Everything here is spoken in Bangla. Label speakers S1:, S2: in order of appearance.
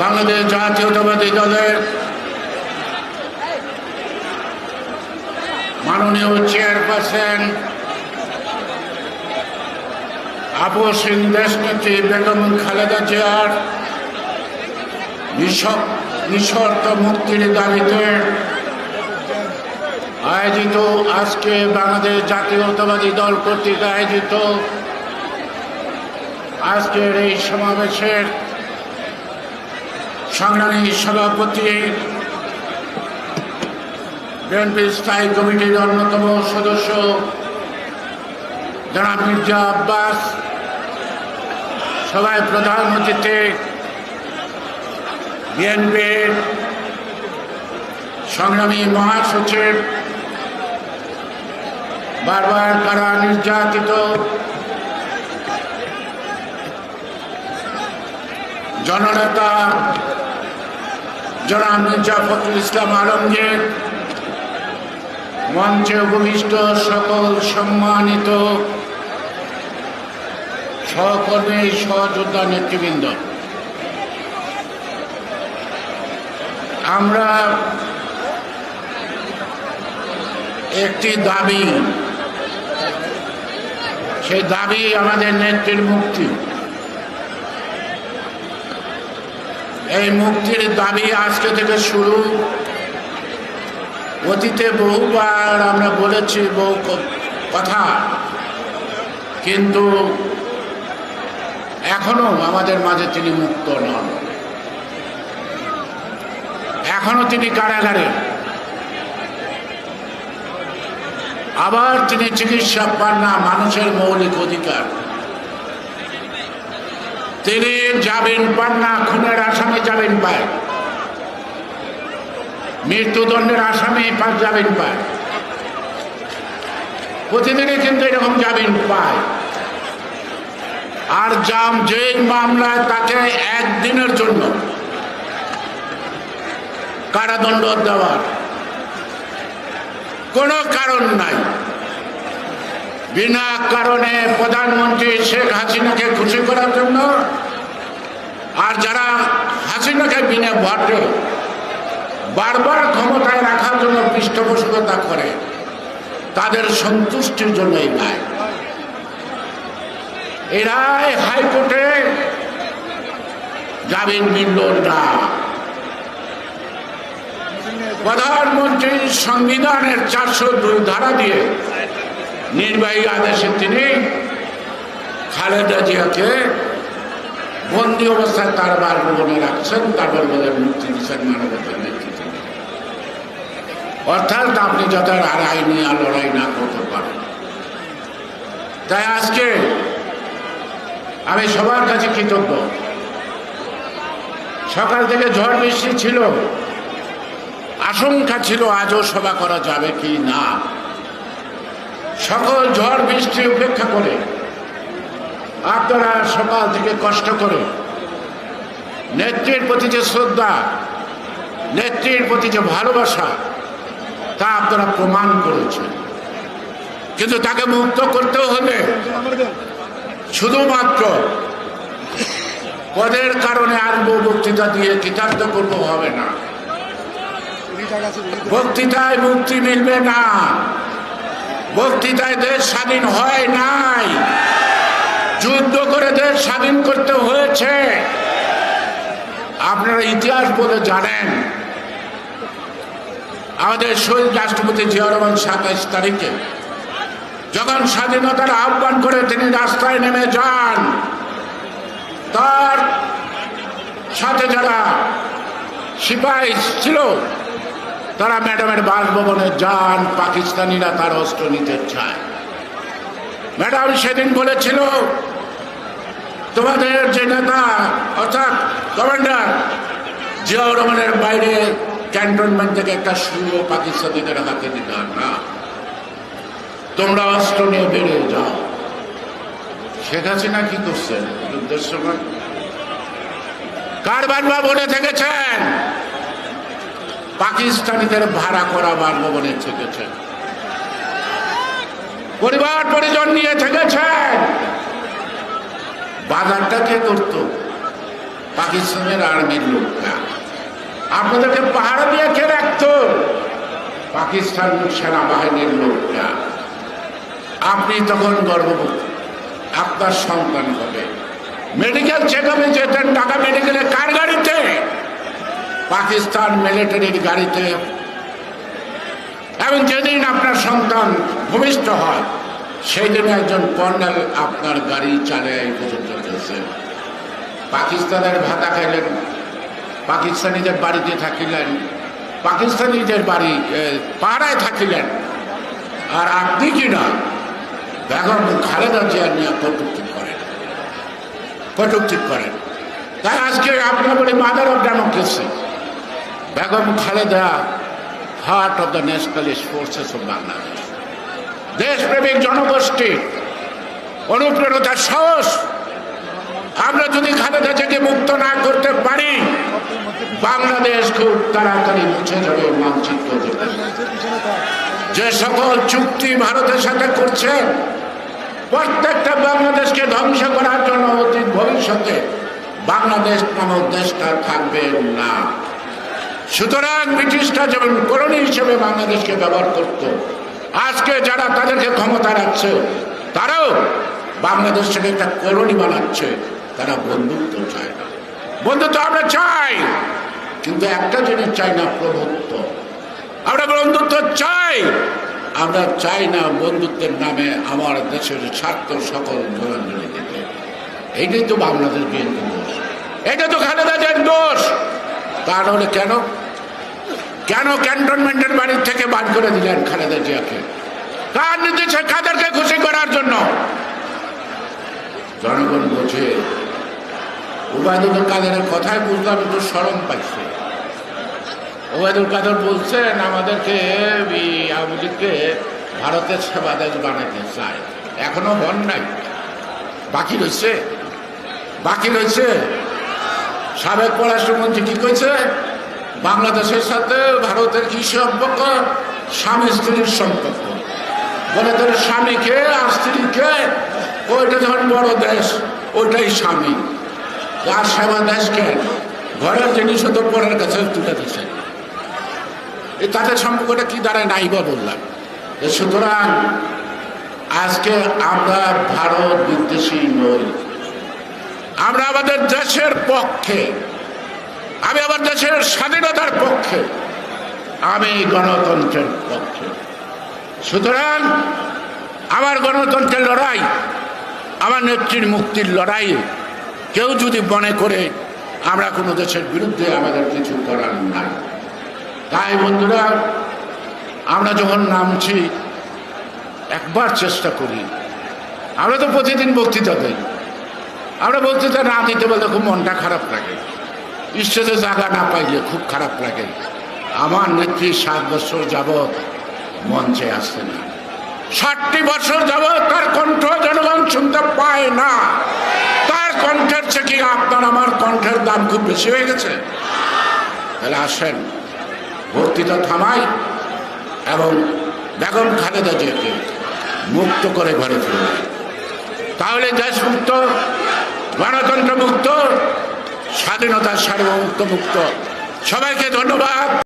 S1: বাংলাদেশ জাতীয়তাবাদী দলের মাননীয় চেয়ারপারসন আপসীন দেশনেত্রী বেগম খালেদা চেয়ার নিঃশ- নিঃশর্ত মুক্তির দাবিতে আয়োজিত আজকে বাংলাদেশ জাতীয়তাবাদী দল কর্তৃক আয়োজিত আজকের এই সমাবেশের সংগ্রামী সভাপতি বিএনপি স্থায়ী কমিটির অন্যতম সদস্য, জনাব মির্জা আব্বাস সবাই প্রধান অতিথি বিএনপির সংগ্রামী মহাসচিব, বারবার কারা নির্যাতিত, জননেতা জনাব মির্জা ফখরুল ইসলাম আলমগীর মঞ্চে উপবিষ্ট সকল সম্মানিত সহকর্মী, সহযোদ্ধা, নেতৃবৃন্দ। আমরা একটি দাবি, সেই দাবি আমাদের নেত্রীর মুক্তি। এই মুক্তির দাবি আজকে থেকে শুরু। অতীতে বহুবার আমরা বলেছি বহু কথা। কিন্তু এখনও আমাদের মাঝে তিনি মুক্ত নন। এখনও তিনি কারাগারে। আবার তিনি চিকিৎসা পান না, মানুষের মৌলিক অধিকার। তিনি যাবেন পান না খুনের আসামি যাবেন পায়। মৃত্যুদণ্ডের আসামি পাঁচ যাবেন পায়। প্রতিদিনই কিন্তু এরকম জামিন পায়। আর জাম যেই মামলায় তাকে একদিনের জন্য কারাদণ্ড দেওয়ার কোনো কারণ নাই। বিনা কারণে প্রধানমন্ত্রী শেখ হাসিনাকে খুশি করার জন্য আর যারা হাসিনাকে বিনা ভোটে বারবার ক্ষমতায় রাখার জন্য পৃষ্ঠপোষকতা করে, তাদের সন্তুষ্টির জন্য এই রায় এই হাইকোর্টে জামিন মিলল না। প্রধানমন্ত্রীর সংবিধানের চারশো দুই ধারা দিয়ে নির্বাহী আদেশে তিনি খালেদা জিয়াকে বন্দি অবস্থায় তার বাসভবনে রাখছেন তারপর বলে মুক্তি দিচ্ছেন মানবতার নেতৃত্বে। অর্থাৎ আপনি যাতে আর আইনি আর লড়াই না করতে পারেন। তাই আজকে আমি সবার কাছে কৃতজ্ঞ। সকাল থেকে ঝড় বৃষ্টি ছিল, আশঙ্কা ছিল আজও সভা করা যাবে কি না। সকল ঝড় বৃষ্টি উপেক্ষা করে। আপনারা সকাল থেকে কষ্ট করে নেত্রীর প্রতি যে শ্রদ্ধা, নেত্রীর প্রতি যে ভালোবাসা, তা আপনারা প্রমাণ করেছেন। কিন্তু তাকে মুক্ত করতে হলে শুধুমাত্র পদের কারণে আর বক্তৃতা দিয়ে কৃতার্থ করব হবে না। বক্তৃতায় মুক্তি মিলবে না। বক্তৃতায় দেশ স্বাধীন হয় নাই। যুদ্ধ করে দেশ স্বাধীন করতে হয়েছে। আপনারা ইতিহাস বলে জানেন। আমাদের শহীদ রাষ্ট্রপতি জিয়া রহমান সাতাইশ তারিখে যখন স্বাধীনতার আহ্বান করে তিনি রাস্তায় নেমে যান, তার সাথে যারা সিপাহী ছিল তারা ম্যাডামের বাসভবনে যান, পাকিস্তানিরা তার অস্ত্র নিতে চায়। ম্যাডাম সেদিন বলেছিল, তোমাদের যে নেতা, অর্থাৎ কমান্ডার জিয়াউর রহমানের বাইরে ক্যান্টনমেন্ট থেকে একটা সুরো পাকিস্তানিদের হাতে দিতে না। তোমরা অস্ত্র নিয়ে বেরিয়ে যাও। শেখ হাসিনা কি করছেন? যুদ্ধের সময়? কার বারবার বলে থেকেছেন। পাকিস্তানিদের ভাড়া করা বাসভবনে থেকেছেন। পরিবার পরিজন নিয়ে থেকেছেন। বাজারটা কে করতো? পাকিস্তানের আর্মির লোকটা। আপনাদেরকে পাহারা দিয়ে কে রাখতো। পাকিস্তান সেনাবাহিনীর লোকটা। আপনি তখন গর্ভবতী। আপনার সন্তান হবে মেডিকেল চেক আপে যেতেন ঢাকা মেডিকেলে কার পাকিস্তান মিলিটারির গাড়িতে। এবং যেদিন আপনার সন্তান ভূমিষ্ঠ হয় সেই দিন একজন কর্নেল আপনার গাড়ি চালিয়ে পর্যন্ত পাকিস্তানের ভাতা খাইলেন, পাকিস্তানিদের বাড়িতে থাকিলেন, পাকিস্তানিদের বাড়ি পাড়ায় থাকিলেন। আর আপনি কি না, বেগম খালেদা জিয়া নিয়ে কটুক্তি করেন। কটুক্তি করেন। তাই আজকে আপনার বলি mother of democracy. Begum Khaleda heart of the nationalist forces of Bangladesh দেশপ্রেমিক জনগোষ্ঠী অনুপ্রেরণার সাহস আমরা যদি খালেদা থেকে মুক্ত না করতে পারি, বাংলাদেশ খুব তাড়াতাড়ি মুছে যাবে মানচিত্র যে সকল চুক্তি ভারতের সাথে করছেন প্রত্যেকটা বাংলাদেশকে ধ্বংস করার জন্য অতীত ভবিষ্যতে বাংলাদেশ নামক দেশটা থাকবে না। সুতরাং ব্রিটিশরা যেমন কলোনি হিসেবে বাংলাদেশকে ব্যবহার করত, আজকে যারা তাদেরকে ক্ষমতা রাখছে, তারাও বাংলাদেশকে একটা কলোনি বানাচ্ছে, তারা বন্ধুত্ব চায় না। বন্ধুত্ব আমরা চাই, কিন্তু একটা জিনিস চাই না, প্রভুত্ব। আমরা বন্ধুত্ব চাই, আমরা চাই না বন্ধুত্বের নামে আমার দেশের স্বার্থ সকল জোরাঞ্জলি দিতে এইটাই তো বাংলাদেশ বিএনপি দোষ। এটা তো খালেদাদের দোষ। তাহলে কেন? কেন ক্যান্টনমেন্টের বাড়ির থেকে বাদ করে দিলেন খালেদা জিয়াকে? কার নির্দেশে কাদেরকে খুশি করার জন্য? জনগণ বোঝে উবায়দুল কাদেরের কথায় বুঝলাম একটু স্মরণ পাইছে। ওবায়দুল কাদের বলছেন, আমাদেরকে আওয়ামী ভারতের সেবা দেশ বানাতে চায়। এখনও বন নাই। বাকি রয়েছে? বাকি রয়েছে? সাবেক পররাষ্ট্রমন্ত্রী কি কইছে বাংলাদেশের সাথে ভারতের কি সম্পর্ক? স্বামী স্ত্রীর সম্পর্ক। বলে তোর স্বামীকে, আর স্ত্রীকে, ওইটা যখন বড় দেশ, ওইটাই স্বামী। আর সেবা দেশ কেন ঘরের জিনিসও তো পরের কাছে তুলে দিচ্ছে তাদের সম্পর্কটা কি দাঁড়ায় নাই বা বললাম। সুতরাং আজকে আমরা ভারত বিদ্বেষী নই। আমরা আমাদের দেশের পক্ষে, আমি আমার দেশের স্বাধীনতার পক্ষে, আমি গণতন্ত্রের পক্ষে। সুতরাং আমার গণতন্ত্রের লড়াই, আমার নেত্রীর মুক্তির লড়াই, কেউ যদি মনে করে আমরা কোনো দেশের বিরুদ্ধে আমাদের কিছু করার নাই। তাই বন্ধুরা, আমরা যখন নামছি, একবার চেষ্টা করি, আমরা তো প্রতিদিন বক্তৃতা দিই। আমরা বক্তৃতা না দিতে বলতে খুব মনটা খারাপ লাগে। স্টেজে জায়গা না পাইলে খুব খারাপ লাগে। আমার নেত্রী সাত বছর যাবৎ মঞ্চে আসছে না। ষাটটি বছর যাবৎ তার কণ্ঠ জনগণ শুনতে পায় না। তার কণ্ঠের চেয়ে কি আপনার আমার কণ্ঠের দাম খুব বেশি হয়ে গেছে? তাহলে আসেন বক্তৃতা থামাই এবং বেগম খালেদা জিয়াকে মুক্ত করে ঘরে ফিরে তাহলে দেশ মুক্ত গণতন্ত্র মুক্ত স্বাধীনতার সার্বভৌমত্ব মুক্ত সবাইকে ধন্যবাদ।